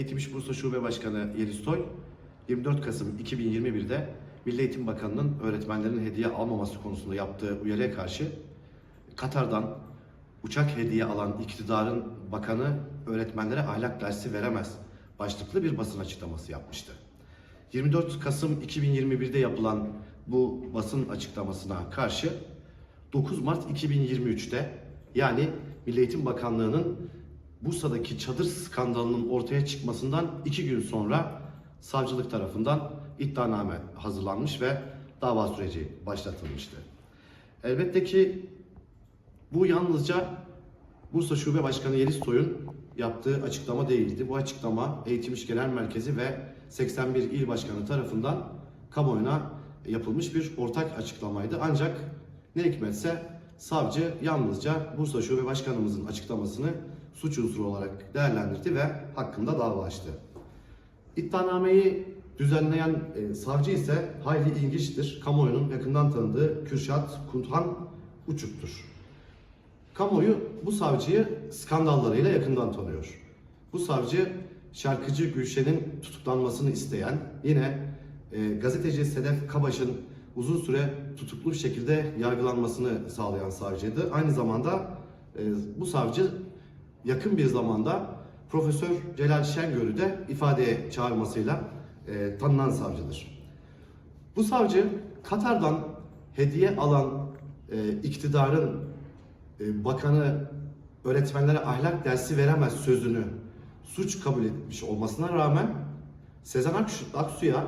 Eğitim İş Bursa Şube Başkanı Yeliz Toy, 24 Kasım 2021'de Milli Eğitim Bakanı'nın öğretmenlerin hediye almaması konusunda yaptığı uyarıya karşı Katar'dan uçak hediye alan iktidarın bakanı öğretmenlere ahlak dersi veremez başlıklı bir basın açıklaması yapmıştı. 24 Kasım 2021'de yapılan bu basın açıklamasına karşı 9 Mart 2023'te yani Milli Eğitim Bakanlığı'nın Bursa'daki çadır skandalının ortaya çıkmasından iki gün sonra savcılık tarafından iddianame hazırlanmış ve dava süreci başlatılmıştı. Elbette ki bu yalnızca Bursa Şube Başkanı Yeliz Toy'un yaptığı açıklama değildi. Bu açıklama Eğitim İş Genel Merkezi ve 81 il başkanı tarafından kamuoyuna yapılmış bir ortak açıklamaydı. Ancak ne hikmetse savcı yalnızca Bursa Şube Başkanımızın açıklamasını suç unsuru olarak değerlendirdi ve hakkında dava açtı. İddianameyi düzenleyen e, savcı ise hayli ilginçtir. Kamuoyunun yakından tanıdığı Kürşat Kunthan Uçuk'tur. Kamuoyu bu savcıyı skandallarıyla yakından tanıyor. Bu savcı şarkıcı Gülşen'in tutuklanmasını isteyen, yine e, gazeteci Sedef Kabaş'ın uzun süre tutuklu bir şekilde yargılanmasını sağlayan savcıydı. Aynı zamanda e, bu savcı yakın bir zamanda Profesör Celal Şengör'ü de ifadeye çağırmasıyla e, tanınan savcıdır. Bu savcı Katar'dan hediye alan e, iktidarın e, bakanı öğretmenlere ahlak dersi veremez sözünü suç kabul etmiş olmasına rağmen Sezen Aksu- Aksu'ya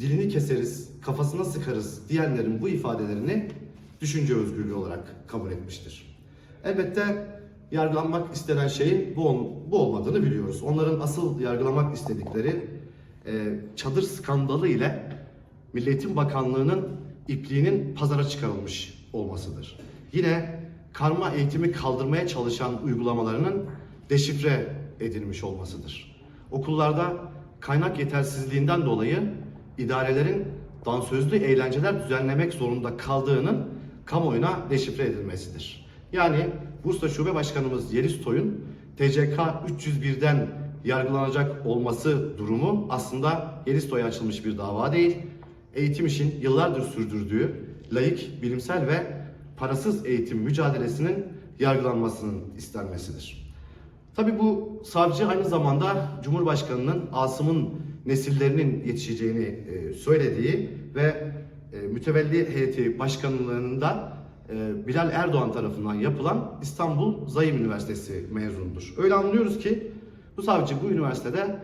dilini keseriz, kafasına sıkarız diyenlerin bu ifadelerini düşünce özgürlüğü olarak kabul etmiştir. Elbette yargılanmak istenen şeyin bu, ol- bu olmadığını biliyoruz. Onların asıl yargılamak istedikleri e, çadır skandalı ile Milli Eğitim Bakanlığı'nın ipliğinin pazara çıkarılmış olmasıdır. Yine karma eğitimi kaldırmaya çalışan uygulamalarının deşifre edilmiş olmasıdır. Okullarda kaynak yetersizliğinden dolayı idarelerin dansözlü eğlenceler düzenlemek zorunda kaldığının kamuoyuna deşifre edilmesidir. Yani Bursa Şube Başkanımız Yeliz Toy'un TCK 301'den yargılanacak olması durumu aslında Yeliz Toy'a açılmış bir dava değil. Eğitim işin yıllardır sürdürdüğü laik, bilimsel ve parasız eğitim mücadelesinin yargılanmasının istenmesidir. Tabi bu savcı aynı zamanda Cumhurbaşkanı'nın Asım'ın nesillerinin yetişeceğini e, söylediği ve e, mütevelli heyeti başkanlığında Bilal Erdoğan tarafından yapılan İstanbul Zayım Üniversitesi mezunudur. Öyle anlıyoruz ki bu savcı bu üniversitede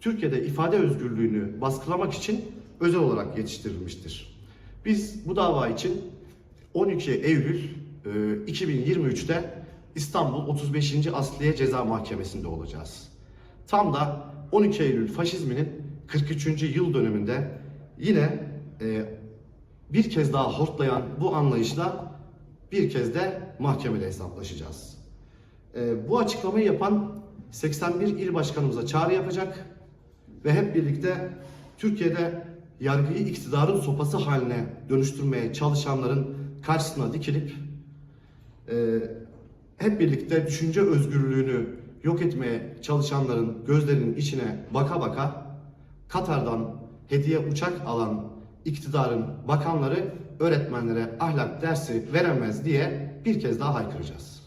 Türkiye'de ifade özgürlüğünü baskılamak için özel olarak yetiştirilmiştir. Biz bu dava için 12 Eylül e, 2023'te İstanbul 35. Asliye Ceza Mahkemesi'nde olacağız. Tam da 12 Eylül faşizminin 43. yıl dönümünde yine e, bir kez daha hortlayan bu anlayışla bir kez de mahkemede hesaplaşacağız. E, bu açıklamayı yapan 81 il başkanımıza çağrı yapacak ve hep birlikte Türkiye'de yargıyı iktidarın sopası haline dönüştürmeye çalışanların karşısına dikilip e, hep birlikte düşünce özgürlüğünü yok etmeye çalışanların gözlerinin içine baka baka Katar'dan hediye uçak alan iktidarın bakanları öğretmenlere ahlak dersi veremez diye bir kez daha haykıracağız.